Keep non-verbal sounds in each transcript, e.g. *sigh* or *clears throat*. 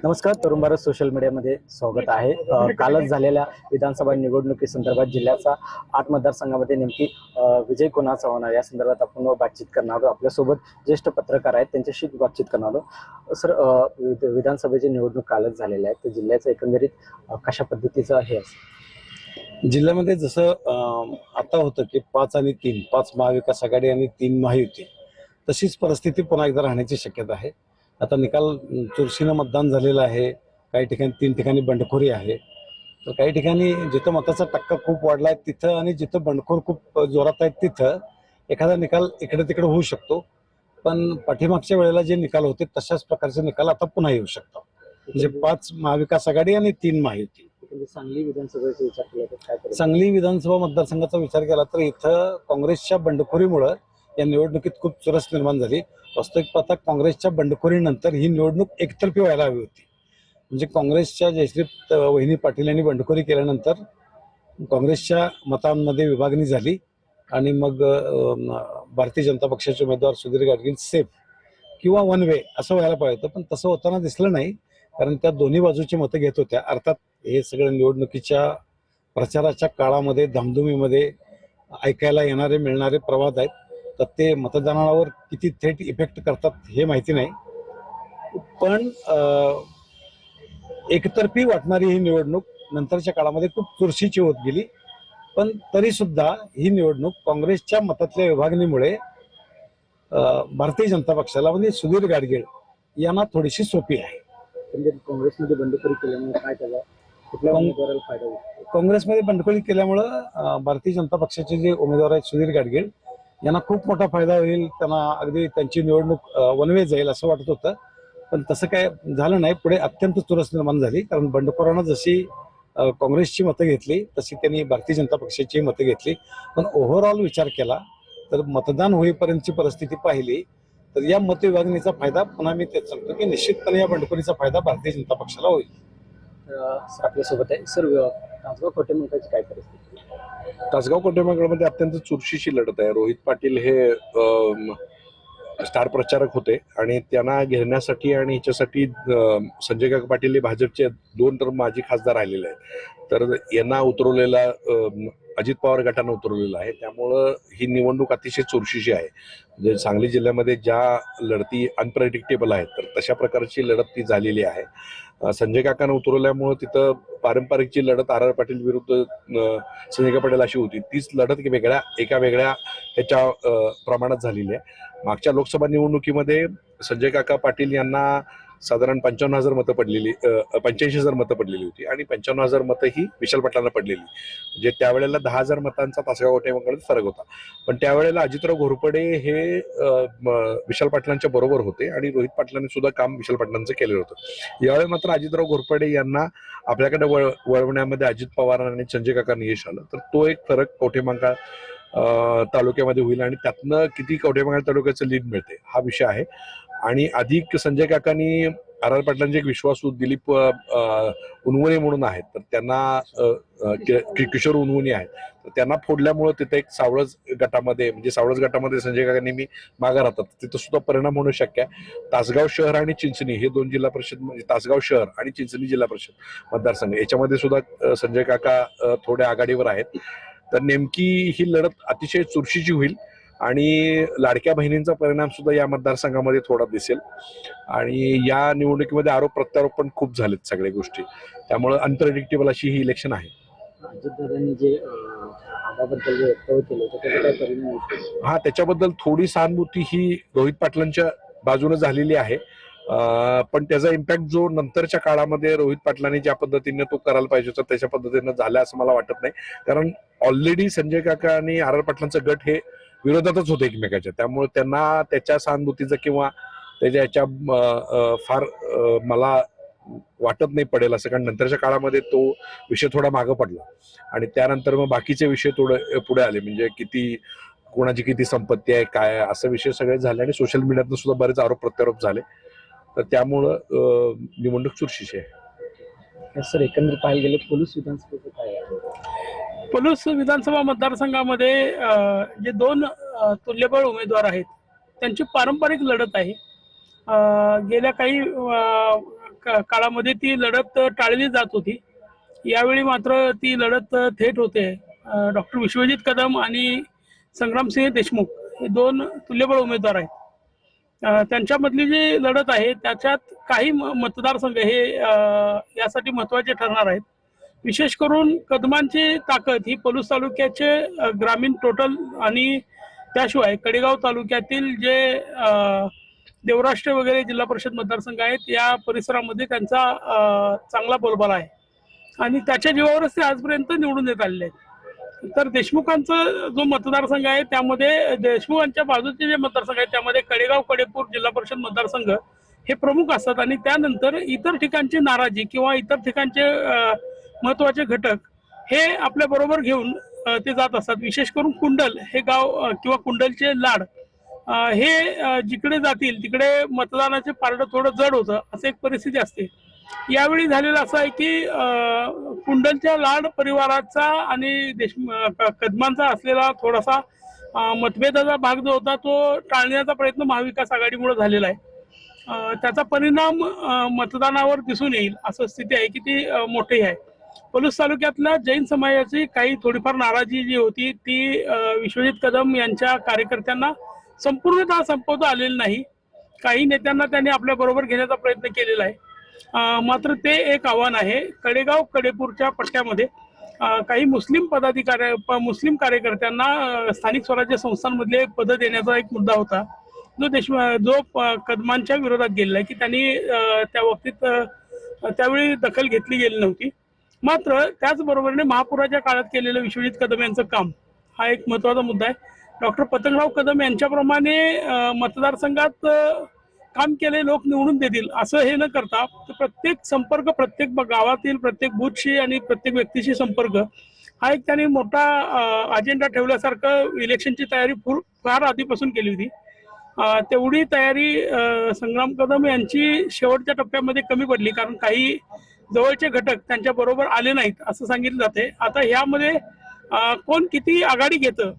नमस्कार तरुण भारत सोशल मीडियामध्ये स्वागत आहे. कालच झालेल्या विधानसभा निवडणुकी संदर्भात जिल्ह्याचा आठ मतदारसंघामध्ये नेमकी विजय कोणाचा होणार? या संदर्भात आपण बातचीत करणार आहोत. आपल्यासोबत ज्येष्ठ पत्रकार आहेत त्यांच्याशी बातचीत करणार आहोत. सर विधानसभेची निवडणूक कालच झालेली आहे. तर जिल्ह्याचं एकंदरीत कशा पद्धतीचं हे असेल जिल्ह्यामध्ये जसं आता होतं की पाच आणि तीन पाच महाविकास आघाडी आणि तीन महायुती तशीच परिस्थिती पुन्हा एकदा राहण्याची शक्यता आहे. आता निकाल चुरशीनं मतदान झालेलं आहे. काही ठिकाणी तीन ठिकाणी बंडखोरी आहे. तर काही ठिकाणी जिथं मताचा टक्का खूप वाढला आहे तिथं आणि जिथं बंडखोर खूप जोरात आहेत तिथं एखादा निकाल इकडे तिकडे होऊ शकतो. पण पाठीमागच्या वेळेला जे निकाल होते तशाच प्रकारचे निकाल आता पुन्हा येऊ शकतात. म्हणजे पाच महाविकास आघाडी आणि तीन महायुती एकंदरीत सांगली विधानसभेचा विचार केला सांगली विधानसभा मतदारसंघाचा विचार केला तर इथं काँग्रेसच्या बंडखोरीमुळं या निवडणुकीत खूप चुरस निर्माण झाली. वास्तविक पाहता काँग्रेसच्या बंडखोरीनंतर ही निवडणूक एकतर्फी व्हायला हवी होती. म्हणजे काँग्रेसच्या जयश्री वहिनी पाटील यांनी बंडखोरी केल्यानंतर काँग्रेसच्या मतांमध्ये विभागणी झाली आणि मग भारतीय जनता पक्षाचे उमेदवार सुधीर गाडगीळ सेफ किंवा वन वे असं व्हायला पाहिजे होतं पण तसं होताना दिसलं नाही. कारण त्या दोन्ही बाजूची मतं घेत होत्या. अर्थात हे सगळं निवडणुकीच्या प्रचाराच्या काळामध्ये धामधुमीमध्ये ऐकायला येणारे मिळणारे प्रवाद आहेत. तर ते मतदानावर किती थेट इफेक्ट करतात हे माहिती नाही. पण एकतर्फी वाटणारी ही निवडणूक नंतरच्या काळामध्ये खूप चुरशीची होत गेली. पण तरी सुद्धा ही निवडणूक काँग्रेसच्या मतातल्या विभागणीमुळे भारतीय जनता पक्षाला म्हणजे सुधीर गाडगीळ यांना थोडीशी सोपी आहे. एकंदरीत काँग्रेसमध्ये बंडखोरी केल्यामुळे काय त्याला कुठल्या होईल? काँग्रेसमध्ये बंडखोरी केल्यामुळं भारतीय जनता पक्षाचे जे उमेदवार आहेत सुधीर गाडगीळ यांना खूप मोठा फायदा होईल त्यांना अगदी त्यांची निवडणूक वनवे जाईल असं वाटत होतं. पण तसं काय झालं नाही. पुढे अत्यंत चुरस निर्माण झाली. कारण बंडखोरानं जशी काँग्रेसची मतं घेतली तशी त्यांनी भारतीय जनता पक्षाची मतं घेतली. पण ओव्हरऑल विचार केला तर मतदान होईपर्यंतची परिस्थिती पाहिली तर या मतविभागणीचा फायदा पुन्हा मी तेच सांगतो की निश्चितपणे या बंडखोरीचा फायदा भारतीय जनता पक्षाला होईल. आपल्यासोबत आहे. सर खोटे काय परिस्थिती? तासगाव कोटेमागडमध्ये अत्यंत चुरशीची लढत आहे. रोहित पाटील हे स्टार प्रचारक होते आणि त्यांना घेण्यासाठी आणि ह्याच्यासाठी संजय काका पाटील हे भाजपचे दोन तर माजी खासदार राहिलेले आहेत. तर यांना उतरवलेला अजित पवार गटानं उतरवलेला आहे. त्यामुळं ही निवडणूक अतिशय चुरशीची आहे. म्हणजे सांगली जिल्ह्यामध्ये ज्या लढती अनप्रेडिक्टेबल आहेत तर तशा प्रकारची लढत ती झालेली आहे. संजय काकानं उतरवल्यामुळं तिथं पारंपरिकची लढत आर आर पाटील विरुद्ध संजय पटेल अशी होती तीच लढत की वेगळ्या एका वेगळ्या ह्याच्या प्रमाणात झालेली आहे. मागच्या लोकसभा निवडणुकीमध्ये संजय काका पाटील यांना साधारण पंच्याण्णव हजार मतं पडलेली पंच्याऐंशी हजार मतं पडलेली होती आणि पंच्याण्णव हजार मतं ही विशाल पाटलांना पडलेली. म्हणजे त्यावेळेला दहा हजार मतांचा तासगाव गोटेमध्ये फरक होता. पण त्यावेळेला अजितराव घोरपडे हे विशाल पाटलांच्या बरोबर होते आणि रोहित पाटलांनी सुद्धा काम विशाल पाटलांचं केलेलं होतं. यावेळी मात्र अजितराव घोरपडे यांना आपल्याकडे वळ वळवण्यामध्ये अजित पवार आणि संजय काकांनी यश आलं. तर तो एक फरक कवठेमंकाळ तालुक्यामध्ये होईल आणि त्यातनं किती कवठेमंकाळ तालुक्याचं लीड मिळते हा विषय आहे. आणि अधिक संजय काकांनी आर आर पाटलांचे एक विश्वासू दिलीप उनवणे म्हणून आहेत. तर त्यांना किशोर उनवणे आहेत. तर त्यांना फोडल्यामुळं तिथे एक सावळज गटामध्ये म्हणजे सावळज गटामध्ये संजय काकांनी मी मागे राहतात. तिथं सुद्धा परिणाम होणं शक्य आहे. तासगाव शहर आणि चिंचणी हे दोन जिल्हा परिषद म्हणजे तासगाव शहर आणि चिंचणी जिल्हा परिषद मतदारसंघ. याच्यामध्ये सुद्धा संजय काका थोड्या आघाडीवर आहेत. तर नेमकी ही लढत अतिशय चुरशीची होईल. आणि लाडक्या बहिणींचा परिणाम सुद्धा या मतदारसंघामध्ये थोडा दिसेल. आणि या निवडणुकीमध्ये आरोप प्रत्यारोप पण खूप झालेत सगळ्या गोष्टी. त्यामुळे अनप्रेडिक्टेबल अशी ही इलेक्शन आहे? हा त्याच्याबद्दल थोडी सहानुभूती ही रोहित पाटलांच्या बाजूने झालेली आहे. पण त्याचा इम्पॅक्ट जो नंतरच्या काळामध्ये रोहित पाटलांनी ज्या पद्धतीने तो करायला पाहिजे होता त्याच्या पद्धतीनं झाला असं मला वाटत नाही. कारण ऑलरेडी संजय काका आणि आर आर पाटलांचं गट हे विरोधातच होते एकमेकाच्या. त्यामुळे त्यांना त्याच्या सहानुभूतीचं किंवा त्याच्या याच्या फार मला वाटत नाही पडेल असं. कारण नंतरच्या काळामध्ये तो विषय थोडा मागं पडला. आणि त्यानंतर मग बाकीचे विषय थोडे पुढे आले. म्हणजे किती कोणाची किती संपत्ती आहे काय आहे असं विषय सगळे झाले. आणि सोशल मीडियातून सुद्धा बरेच आरोप प्रत्यारोप झाले. तर त्यामुळं निवडणूक चुरशीची आहे. सर एकंदरीत पाहायला गेलं पोलीस विधानसभेचं काय पलूस विधानसभा मतदारसंघामध्ये जे दोन तुल्यबळ उमेदवार आहेत त्यांची पारंपरिक लढत आहे. गेल्या काही का- काळामध्ये ती लढत टाळली जात होती. यावेळी मात्र ती लढत थेट होते. डॉक्टर विश्वजित कदम आणि संग्रामसिंह देशमुख हे दोन तुल्यबळ उमेदवार आहेत. त्यांच्यामधली जी लढत आहे त्याच्यात काही म- मतदारसंघ हे यासाठी महत्त्वाचे ठरणार आहेत. विशेष करून कदमांची ताकद ही पलूस तालुक्याचे ग्रामीण टोटल आणि त्याशिवाय कडेगाव तालुक्यातील जे देवराष्ट्र वगैरे जिल्हा परिषद मतदारसंघ आहेत या परिसरामध्ये त्यांचा चांगला बोलबाला आहे. आणि त्याच्या जीवावरच ते आजपर्यंत निवडून येत आलेले आहेत. तर देशमुखांचा जो मतदारसंघ आहे त्यामध्ये देशमुखांच्या बाजूचे जे मतदारसंघ आहेत त्यामध्ये कडेगाव कडेपूर जिल्हा परिषद मतदारसंघ हे प्रमुख असतात. आणि त्यानंतर इतर ठिकाणची नाराजी किंवा इतर ठिकाणचे महत्त्वाचे घटक हे आपल्या बरोबर घेऊन ते जात असतात. विशेष करून कुंडल हे गाव किंवा कुंडलचे लाड हे जिकडे जातील तिकडे मतदानाचे पारडं थोडं जड होतं असं एक परिस्थिती असते. यावेळी झालेलं असं आहे की कुंडलच्या लाड परिवाराचा आणि देश क- कदमांचा असलेला थोडासा मतभेदाचा भाग जो होता तो टाळण्याचा प्रयत्न महाविकास आघाडीमुळे झालेला आहे. त्याचा परिणाम मतदानावर दिसून येईल असं स्थिती आहे की ती मोठी आहे. पलूस तालुक्यातल्या जैन समाजाची काही थोडीफार नाराजी जी होती ती विश्वजित कदम यांच्या कार्यकर्त्यांना संपूर्णतः संपवता आलेली नाही. काही नेत्यांना त्यांनी आपल्या बरोबर घेण्याचा प्रयत्न केलेला आहे. मात्र ते एक आव्हान आहे. कडेगाव कडेपूरच्या पट्ट्यामध्ये काही मुस्लिम पदाधिकारी मुस्लिम कार्यकर्त्यांना स्थानिक स्वराज्य संस्थांमधले पद देण्याचा एक मुद्दा होता. जो देश जो कदमांच्या विरोधात गेलेला आहे की त्यांनी त्या बाबतीत त्यावेळी दखल घेतली गेली नव्हती. मात्र त्याचबरोबरीने महापुराच्या काळात केलेलं विश्वजित कदम यांचं काम हा एक महत्त्वाचा मुद्दा आहे. डॉक्टर पतंगराव कदम यांच्याप्रमाणे मतदारसंघात काम केले लोक निवडून देतील असं हे न करता प्रत्येक संपर्क प्रत्येक गावातील प्रत्येक बूथशी आणि प्रत्येक व्यक्तीशी संपर्क हा एक त्यांनी मोठा अजेंडा ठेवल्यासारखं इलेक्शनची तयारी फुर फार आधीपासून केली होती. तेवढी तयारी संग्राम कदम यांची शेवटच्या टप्प्यामध्ये कमी पडली कारण काही जवळचे घटक त्यांच्या बरोबर आले नाहीत असं सांगितलं जाते. आता ह्यामध्ये कोण किती आघाडी घेतं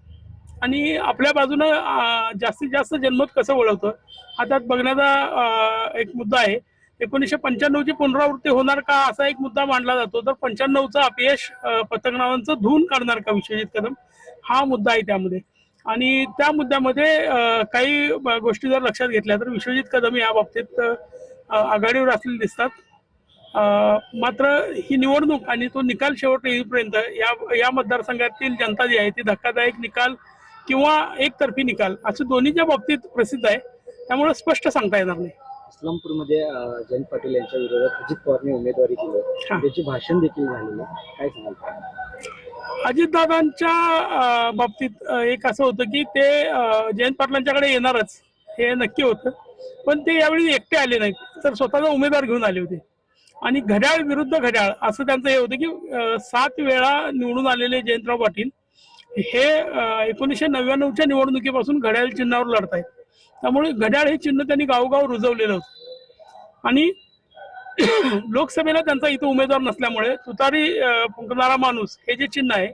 आणि आपल्या बाजूनं जास्तीत जास्त जनमत कसं वळवतं हा त्यात बघण्याचा एक मुद्दा आहे. एकोणीसशे पंच्याण्णवची पुनरावृत्ती होणार का असा एक मुद्दा मांडला जातो. तर पंच्याण्णवचं अपयश अ, पतंगनावांचं धुवून काढणार का विश्वजित कदम? हा मुद्दा आहे त्यामध्ये. आणि त्या मुद्द्यामध्ये काही गोष्टी जर लक्षात घेतल्या तर विश्वजित कदम या बाबतीत आघाडीवर असलेले दिसतात. मात्र ही निवडणूक आणि तो निकाल शेवट येईपर्यंत या या मतदारसंघातील जनता जी आहे ती धक्कादायक निकाल किंवा एकतर्फी निकाल असं दोन्हीच्या बाबतीत प्रसिद्ध आहे. त्यामुळे स्पष्ट सांगता येणार नाही. इस्लामपूरमध्ये जयंत पाटील यांच्या विरोधात अजित पवारने उमेदवारी दिली. त्याचे भाषण देखील झालेलं. काय सांगाल? अजितदादांच्या बाबतीत एक असं होतं की ते जयंत पाटलांच्याकडे येणारच. हे नक्की होतं. पण ते यावेळी एकटे आले नाहीत. तर स्वतःचा उमेदवार घेऊन आले होते. आणि घड्याळ विरुद्ध घड्याळ असं त्यांचं हे होतं की सात वेळा निवडून आलेले जयंतराव पाटील हे एकोणीसशे नव्याण्णवच्या निवडणुकीपासून घड्याळ चिन्हावर लढत आहेत त्यामुळे घड्याळ हे चिन्ह त्यांनी गावोगाव रुजवलेलं होतं. आणि *clears throat* लोकसभेला त्यांचा इथं उमेदवार नसल्यामुळे तुतारी फुंकणारा माणूस हे जे चिन्ह आहे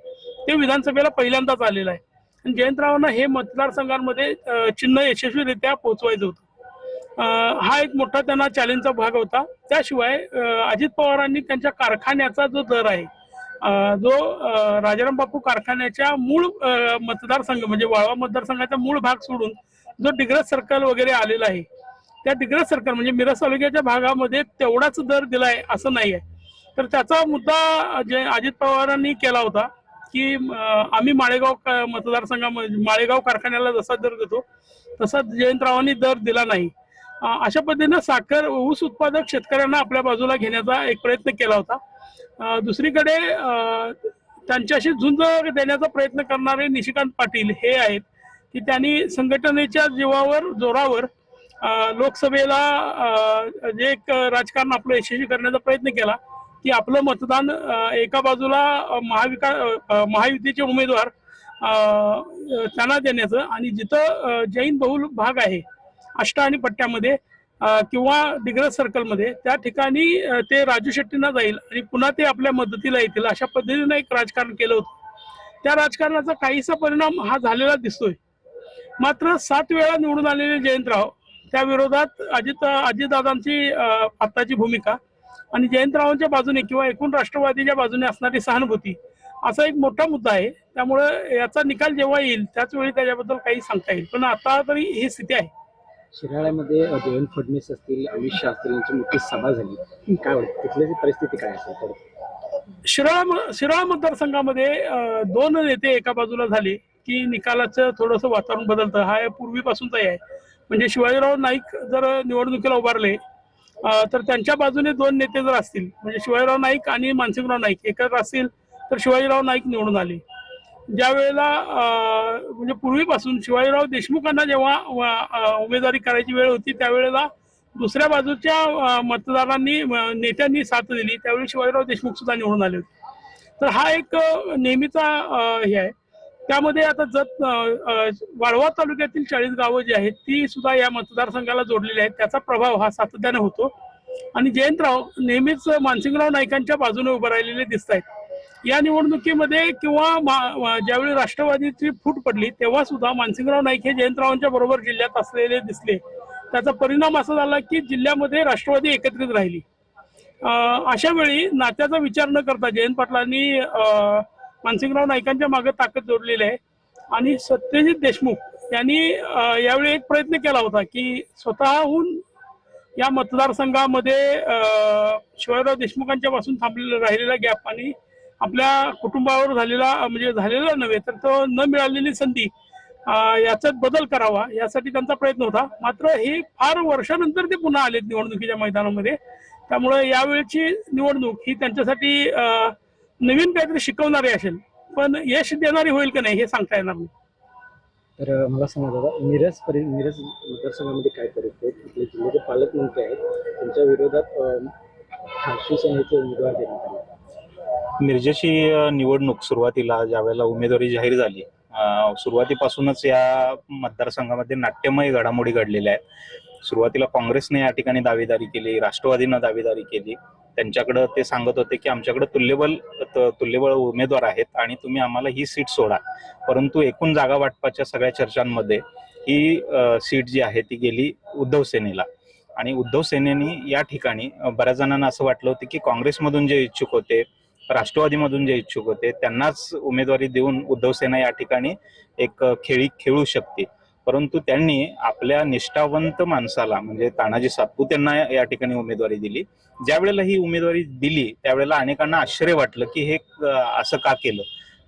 ते विधानसभेला पहिल्यांदाच आलेलं आहे. आणि जयंतरावांना हे मतदारसंघांमध्ये चिन्ह यशस्वीरित्या पोहोचवायचं होतं. हा एक मोठा त्यांना चॅलेंजचा भाग होता. त्याशिवाय अजित पवारांनी त्यांच्या कारखान्याचा जो दर आहे जो राजाराम बापू कारखान्याच्या मूळ मतदारसंघ म्हणजे वाळवा मतदारसंघाचा मूळ भाग सोडून जो डिग्रज सर्कल वगैरे आलेला आहे त्या डिग्रज सर्कल म्हणजे मिरज तालुक्याच्या भागामध्ये तेवढाच दर दिलाय असं नाही आहे तर त्याचा मुद्दा जे अजित पवारांनी केला होता की आम्ही माळेगाव मतदारसंघामध्ये माळेगाव कारखान्याला जसा दर देतो तसा जयंतरावांनी दर दिला नाही. अशा पद्धतीनं साखर ऊस उत्पादक शेतकऱ्यांना आपल्या बाजूला घेण्याचा एक प्रयत्न केला होता. दुसरीकडे त्यांच्याशी झुंज देण्याचा प्रयत्न करणारे निशिकांत पाटील हे आहेत की त्यांनी संघटनेच्या जीवावर जोरावर लोकसभेला जे एक राजकारण आपलं यशस्वी करण्याचा प्रयत्न केला की आपलं मतदान एका बाजूला महाविकास महायुतीचे उमेदवार त्यांना देण्याचं. आणि जिथं जैन बहुल भाग आहे आष्टा आणि पट्ट्यामध्ये किंवा डिग्रज सर्कलमध्ये त्या ठिकाणी ते राजू शेट्टींना जाईल आणि पुन्हा ते आपल्या मदतीला येतील अशा पद्धतीनं एक राजकारण केलं होतं. त्या राजकारणाचा काहीसा परिणाम हा झालेला दिसतोय. मात्र सात वेळा निवडून आलेले जयंतराव त्या विरोधात अजित अजितदादांची आत्ताची भूमिका आणि जयंतरावांच्या बाजूने किंवा एकूण राष्ट्रवादीच्या बाजूने असणारी सहानुभूती असा एक मोठा मुद्दा आहे. त्यामुळे याचा निकाल जेव्हा येईल त्याच वेळी त्याच्याबद्दल काही सांगता येईल. पण आता तरी ही स्थिती आहे. शिराळ्यामध्ये देवेंद्र फडणवीस असतील अमित शहा असतील यांची मोठी सभा झाली. काय वाटतं? तिथल्याची परिस्थिती काय असेल थोडं शिराळा शिराळा मतदारसंघामध्ये दोन नेते एका बाजूला झाले की निकालाचं थोडंसं वातावरण बदलतं. हा पूर्वीपासूनचाही आहे. म्हणजे शिवाजीराव नाईक जर निवडणुकीला उभारले तर त्यांच्या बाजूने दोन नेते जर असतील म्हणजे शिवाजीराव नाईक आणि मानसिंगराव नाईक एकत्र असतील तर शिवाजीराव नाईक निवडून आले. ज्या वेळेला म्हणजे पूर्वीपासून शिवाजीराव देशमुखांना जेव्हा उमेदवारी करायची वेळ होती त्यावेळेला दुसऱ्या बाजूच्या मतदारांनी नेत्यांनी साथ दिली. त्यावेळी शिवाजीराव देशमुख सुद्धा निवडून आले होते. तर हा एक नेहमीचा हे आहे. त्यामध्ये आता जत वाळवा तालुक्यातील चाळीस गावं जी आहेत ती सुद्धा या मतदारसंघाला जोडलेली आहेत. त्याचा प्रभाव हा सातत्याने होतो. आणि जयंतराव नेहमीच मानसिंगराव नाईकांच्या बाजूने उभं राहिलेले दिसत आहेत या निवडणुकीमध्ये किंवा ज्यावेळी राष्ट्रवादीची फूट पडली तेव्हा सुद्धा मानसिंगराव नाईक हे जयंतरावांच्या बरोबर जिल्ह्यात असलेले दिसले. त्याचा परिणाम असा झाला की जिल्ह्यामध्ये राष्ट्रवादी एकत्रित राहिली. अशा वेळी नात्याचा विचार न करता जयंत पाटलांनी अं, मानसिंगराव नाईकांच्या मागे ताकद जोडलेली आहे. आणि सत्यजित देशमुख यांनी यावेळी एक प्रयत्न केला होता की स्वतःहून या मतदारसंघामध्ये अं, शिवाजीराव देशमुखांच्या पासून थांबलेला राहिलेला गॅप आणि आपल्या कुटुंबावर झालेला म्हणजे झालेला नव्हे तर तो न मिळालेली संधी याच्यात बदल करावा यासाठी त्यांचा प्रयत्न होता. मात्र हे फार वर्षानंतर ते पुन्हा आलेत निवडणुकीच्या मैदानामध्ये. त्यामुळे यावेळची निवडणूक ही त्यांच्यासाठी नवीन काहीतरी शिकवणारी असेल. पण यश देणारी होईल का नाही हे सांगता येणार नाही. तर मला सांगा दादा मिरज परि मिरज मतदारसंघामध्ये काय करत आहेत तिथले जिल्ह्याचे पालकमंत्री आहेत. त्यांच्या विरोधात शिवसेनेचे उमेदवार देण्यात आले. मिरजेची निवडणूक सुरुवातीला ज्यावेळेला उमेदवारी जाहीर झाली सुरुवातीपासूनच या मतदारसंघामध्ये नाट्यमय घडामोडी घडलेल्या आहेत. सुरुवातीला काँग्रेसने या ठिकाणी दावेदारी केली राष्ट्रवादीनं दावेदारी केली. त्यांच्याकडं ते सांगत होते की आमच्याकडे तुल्यबल तुल्यबळ उमेदवार आहेत आणि तुम्ही आम्हाला ही सीट सोडा. परंतु एकूण जागा वाटपाच्या सगळ्या चर्चांमध्ये ही सीट जी आहे ती गेली उद्धव सेनेला. आणि उद्धव सेनेनी या ठिकाणी बऱ्याच जणांना असं वाटलं होतं की काँग्रेसमधून जे इच्छुक होते राष्ट्रवादीमधून जे इच्छुक होते त्यांनाच उमेदवारी देऊन उद्धव सेना या ठिकाणी एक खेळी खेळू शकते. परंतु त्यांनी आपल्या निष्ठावंत माणसाला म्हणजे तानाजी सातपुत यांना या ठिकाणी उमेदवारी दिली. ज्यावेळेला ही उमेदवारी दिली त्यावेळेला अनेकांना आश्चर्य वाटलं की हे असं का केलं?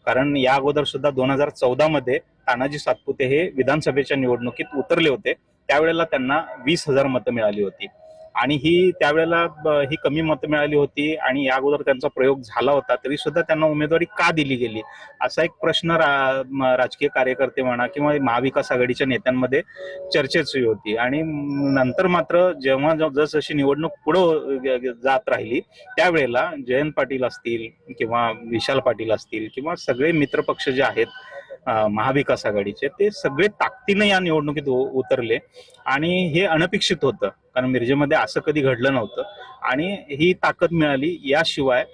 कारण या अगोदर सुद्धा दोन हजार चौदा मध्ये तानाजी सातपुते हे विधानसभेच्या निवडणुकीत उतरले होते. त्यावेळेला त्यांना वीस हजार मतं मिळाली होती. आणि ही त्यावेळेला ही कमी मतं मिळाली होती आणि या अगोदर त्यांचा प्रयोग झाला होता तरी सुद्धा त्यांना उमेदवारी का दिली गेली? असा एक प्रश्न रा- राजकीय कार्यकर्ते म्हणा किंवा महाविकास आघाडीच्या नेत्यांमध्ये चर्चेची होती. आणि नंतर मात्र जेव्हा जसजशी निवडणूक पुढं जात राहिली त्यावेळेला जयंत पाटील असतील किंवा विशाल पाटील असतील किंवा सगळे मित्रपक्ष जे आहेत महाविकास आघाडीचे ते सगळे ताकदीने या निवडणुकीत उतरले. आणि हे अनपेक्षित होतं कारण मिरजेमध्ये असं कधी घडलं नव्हतं. आणि ही ताकद मिळाली याशिवाय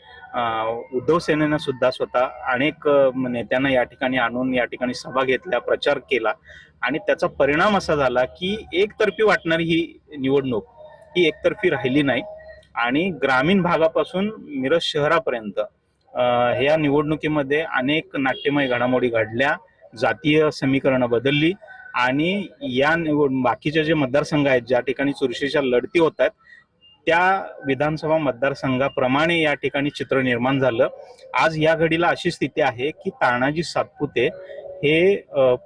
उद्धव सेनेनं सुद्धा स्वतः अनेक नेत्यांना या ठिकाणी आणून या ठिकाणी सभा घेतल्या प्रचार केला. आणि त्याचा परिणाम असा झाला की एकतर्फी वाटणारी ही निवडणूक ही एकतर्फी राहिली नाही. आणि ग्रामीण भागापासून मिरज शहरापर्यंत ह्या निवडणुकीमध्ये अनेक नाट्यमय घडामोडी घडल्या जातीय समीकरणं बदलली आणि या निवड बाकीचे जे मतदारसंघ आहेत ज्या ठिकाणी चुरशीच्या लढती होत आहेत त्या विधानसभा मतदारसंघाप्रमाणे या ठिकाणी चित्र निर्माण झालं. आज या घडीला अशी स्थिती आहे की तानाजी सातपुते हे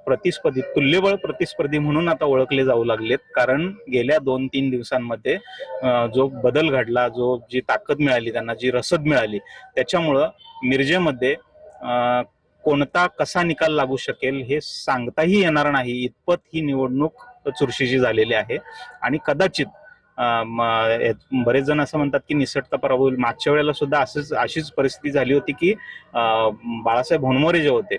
प्रतिस्पर्धी तुल्यबळ प्रतिस्पर्धी म्हणून आता ओळखले जाऊ लागलेत. कारण गेल्या दोन तीन दिवसांमध्ये जो बदल घडला जो जी ताकद मिळाली त्यांना जी रसद मिळाली त्याच्यामुळं मिरजेमध्ये कोणता कसा निकाल लागू शकेल हे सांगताही येणार नाही. इतपत ही निवडणूक चुरशीची झालेली आहे. आणि कदाचित म, बरेच जण असं म्हणतात की निसटता पराभव होईल. मागच्या वेळेला सुद्धा असंच अशीच परिस्थिती झाली होती की बाळासाहेब होनमोरे जे होते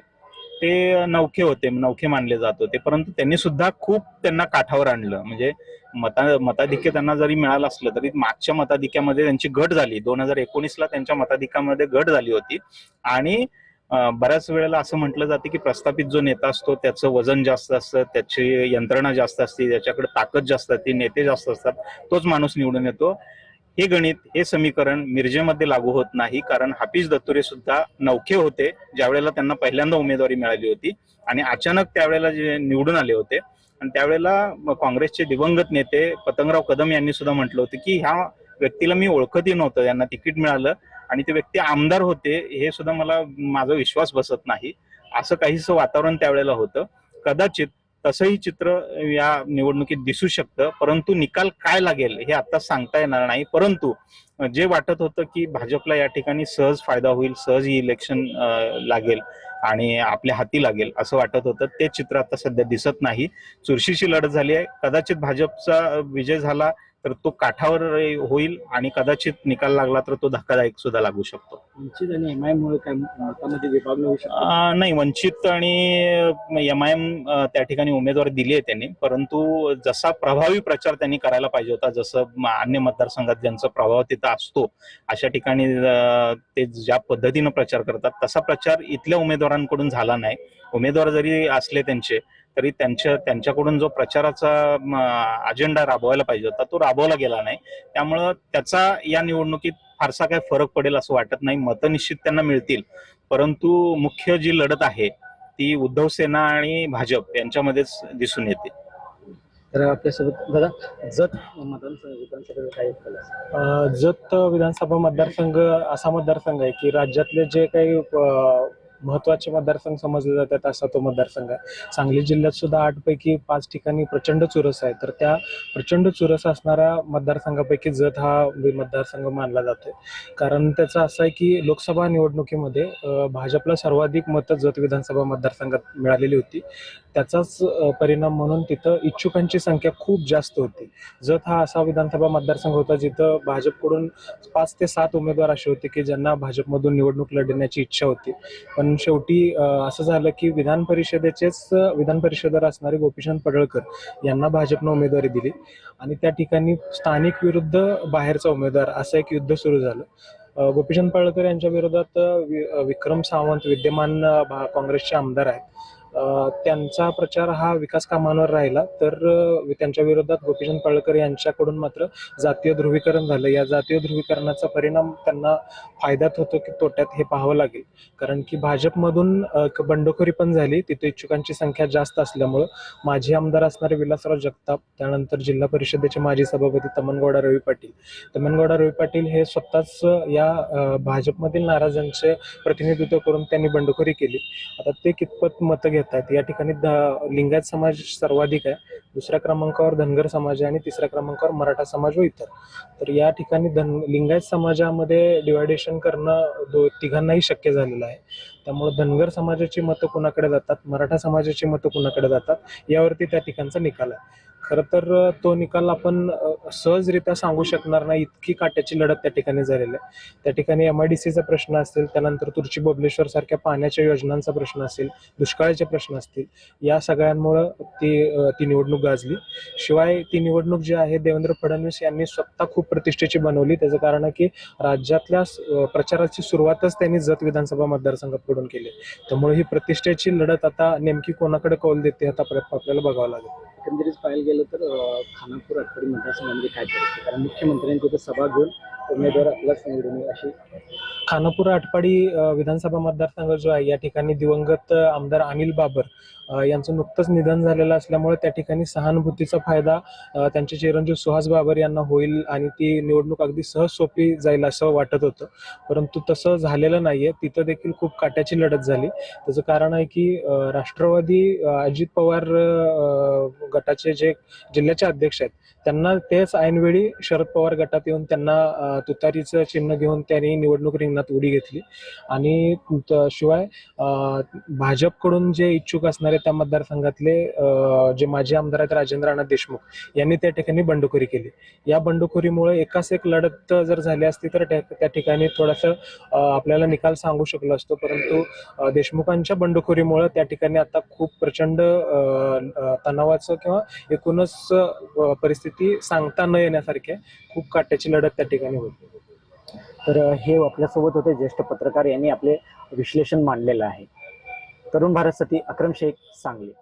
ते नौखे होते नौखे मानले जात होते. परंतु त्यांनी सुद्धा खूप त्यांना काठावर आणलं. म्हणजे मता मताधिक्य त्यांना जरी मिळालं असलं तरी मागच्या मताधिक्यामध्ये त्यांची घट झाली. दोन हजार एकोणीसला त्यांच्या मताधिक्यामध्ये घट झाली होती. आणि बऱ्याच वेळेला असं म्हटलं जाते की प्रस्थापित जो नेता असतो त्याचं वजन जास्त असतं त्याची यंत्रणा जास्त असते त्याच्याकडे ताकद जास्त असते नेते जास्त असतात तोच माणूस निवडून येतो. हे गणित हे समीकरण मिरजेमध्ये लागू होत नाही कारण हाफिज दत्तुरे सुद्धा नौखे होते ज्यावेळेला त्यांना पहिल्यांदा उमेदवारी मिळाली होती आणि अचानक त्यावेळेला जे निवडून आले होते आणि त्यावेळेला काँग्रेसचे दिवंगत नेते पतंगराव कदम यांनी सुद्धा म्हटलं होतं की ह्या व्यक्तीला मी ओळखतही नव्हतं यांना तिकीट मिळालं आणि ते व्यक्ती आमदार होते हे सुद्धा मला माझा विश्वास बसत नाही असं काहीसं वातावरण त्यावेळेला होतं. कदाचित तसंही चित्र या निवडणुकीत दिसू शकतं परंतु निकाल काय लागेल हे आता सांगता येणार नाही. परंतु जे वाटत होतं की भाजपला या ठिकाणी सहज फायदा होईल सहज ही इलेक्शन लागेल आणि आपल्या हाती लागेल असं वाटत होतं ते चित्र आता सध्या दिसत नाही. चुरशीची लढत झाली आहे. कदाचित भाजपचा विजय झाला तर तो काठावर होईल आणि कदाचित निकाल लागला तर तो धक्कादायक सुद्धा लागू शकतो. वंचित आणि एम आय मुळे काय मतामध्ये विभागणी होऊ शकतो? अं, नाही वंचित आणि एम आय एम त्या ठिकाणी उमेदवार दिली आहे त्यांनी. परंतु जसा प्रभावी प्रचार त्यांनी करायला पाहिजे होता जसं म- अन्य मतदारसंघात ज्यांचा प्रभाव तिथं असतो अशा ठिकाणी अं, ते ज्या पद्धतीनं प्रचार करतात तसा प्रचार इथल्या उमेदवारांकडून झाला नाही. उमेदवार जरी असले त्यांचे तरी त्यांच्या त्यांच्याकडून जो प्रचाराचा अजेंडा राबवायला पाहिजे होता तो राबवला गेला नाही. त्यामुळं त्याचा या निवडणुकीत फारसा काय फरक पडेल असं वाटत नाही. मतं निश्चित त्यांना मिळतील. परंतु मुख्य जी लढत आहे ती उद्धव सेना आणि भाजप यांच्यामध्येच दिसून येते. तर आपल्यासोबत दादा जत मतदारसंघ विधानसभेचा काय कल असेल? अ, जत विधानसभा मतदारसंघ असा मतदारसंघ आहे की राज्यातले जे काही महत्त्वाचे महत्त्वाचे मतदारसंघ समजले जातात असा तो मतदारसंघ आहे. सांगली जिल्ह्यात सुद्धा आठपैकी पाच ठिकाणी प्रचंड चुरस आहे. तर त्या प्रचंड चुरस असणाऱ्या मतदारसंघापैकी जत हा मतदारसंघ मानला जातोय. कारण त्याचा असं आहे की लोकसभा निवडणुकीमध्ये भाजपला सर्वाधिक मतं जत विधानसभा मतदारसंघात मिळालेली होती. त्याचाच परिणाम म्हणून तिथं इच्छुकांची संख्या खूप जास्त होती. जत हा असा विधानसभा मतदारसंघ होता जिथं भाजपकडून पाच ते सात उमेदवार असे होते की ज्यांना भाजपमधून निवडणूक लढण्याची इच्छा होती. पण शेवटी असं झालं की विधान परिषदेचेच विधान परिषदेवर असणारे गोपीचंद पडळकर यांना भाजपनं उमेदवारी दिली आणि त्या ठिकाणी स्थानिक विरुद्ध बाहेरचा उमेदवार असं एक युद्ध सुरू झालं. गोपीचंद पडळकर यांच्या विरोधात विक्रम सावंत विद्यमान काँग्रेसचे आमदार आहेत. त्यांचा प्रचार हा विकास कामांवर राहिला तर त्यांच्या विरोधात गोपीचंद पळकर यांच्याकडून मात्र जातीय ध्रुवीकरण झालं. या जातीय ध्रुवीकरणाचा परिणाम त्यांना फायद्यात होतो की तोट्यात हे पाहावं लागेल. कारण की भाजपमधून बंडखोरी पण झाली. तिथे इच्छुकांची संख्या जास्त असल्यामुळं माजी आमदार असणारे विलासराव जगताप त्यानंतर जिल्हा परिषदेचे माजी सभापती तमनगौडा रवी पाटील. तमनगौडा रवी पाटील हे स्वतःच या भाजपमधील नाराजांचे प्रतिनिधित्व करून त्यांनी बंडखोरी केली. आता ते कितपत मतं घेत येतात या ठिकाणी द- लिंगायत समाज सर्वाधिक आहे. दुसऱ्या क्रमांकावर धनगर समाज आहे आणि तिसऱ्या क्रमांकावर मराठा समाज व इतर. तर या ठिकाणी धन लिंगायत समाजामध्ये डिवायडेशन करणं दो तिघांनाही शक्य झालेलं आहे. त्यामुळे धनगर समाजाची मतं कुणाकडे जातात? मराठा समाजाची मतं कुणाकडे जातात? यावरती त्या ठिकाणचा निकाल आहे. खरं तर तो निकाल आपण सहजरित्या सांगू शकणार नाही इतकी काट्याची लढत त्या ठिकाणी झालेली आहे. त्या ठिकाणी एम आय डी सीचा प्रश्न असेल त्यानंतर तुर्ची बबलेश्वर सारख्या पाण्याच्या योजनांचा प्रश्न असेल दुष्काळाचे प्रश्न असतील या सगळ्यांमुळं ती ती निवडणूक गाजली. शिवाय ती निवडणूक जी आहे देवेंद्र फडणवीस यांनी स्वतः खूप प्रतिष्ठेची बनवली. त्याचं कारण आहे की राज्यातल्या प्रचाराची सुरुवातच त्यांनी जत विधानसभा मतदारसंघाकडून केली. त्यामुळे ही प्रतिष्ठेची लढत आता नेमकी कोणाकडे कौल देते आता आपल्याला बघावं लागेल. एकंदरीत पाहायला गेलं तर खानापूर आठवडी मतदारसंघामध्ये काय करायचं? कारण मुख्यमंत्र्यांची इथं सभा घेऊन उमेदवार आपलाच निवडून येईल अशी. खानापूर आटपाडी अ, विधानसभा मतदारसंघ जो आहे या ठिकाणी दिवंगत अ, आमदार अनिल बाबर अ, यांचं नुकतंच निधन झालेलं असल्यामुळे त्या ठिकाणी सहानुभूतीचा फायदा अ, त्यांचे चिरंजीव सुहास बाबर यांना होईल आणि ती निवडणूक अगदी सहज सोपी जाईल असं वाटत होतं. परंतु तसं झालेलं नाहीये. तिथं देखील खूप काट्याची लढत झाली. त्याचं कारण आहे की अ, राष्ट्रवादी अ, अजित पवार अ, गटाचे जे जिल्ह्याचे अध्यक्ष आहेत त्यांना तेच ऐनवेळी शरद पवार गटात येऊन त्यांना अ, तुतारीचं चिन्ह घेऊन त्यांनी निवडणूक रिंगणात उडी घेतली. आणि शिवाय भाजपकडून जे इच्छुक असणारे त्या मतदारसंघातले जे माजी आमदार आहेत राजेंद्र अनाथ देशमुख यांनी त्या ठिकाणी बंडखोरी केली. या बंडखोरीमुळे एकाच एक लढत जर झाली असती तर त्या त्या ठिकाणी थोडंसं आपल्याला निकाल सांगू शकलो असतो. परंतु देशमुखांच्या बंडखोरीमुळे त्या ठिकाणी आता खूप प्रचंड तणावाचं किंवा एकूणच परिस्थिती सांगता न येण्यासारखी खूप काट्याची लढत त्या ठिकाणी तर हे आपल्यासोबत होते ज्येष्ठ पत्रकार यांनी आपले विश्लेषण मांडलेलं आहे. तरुण भारतसाठी अक्रम शेख सांगली.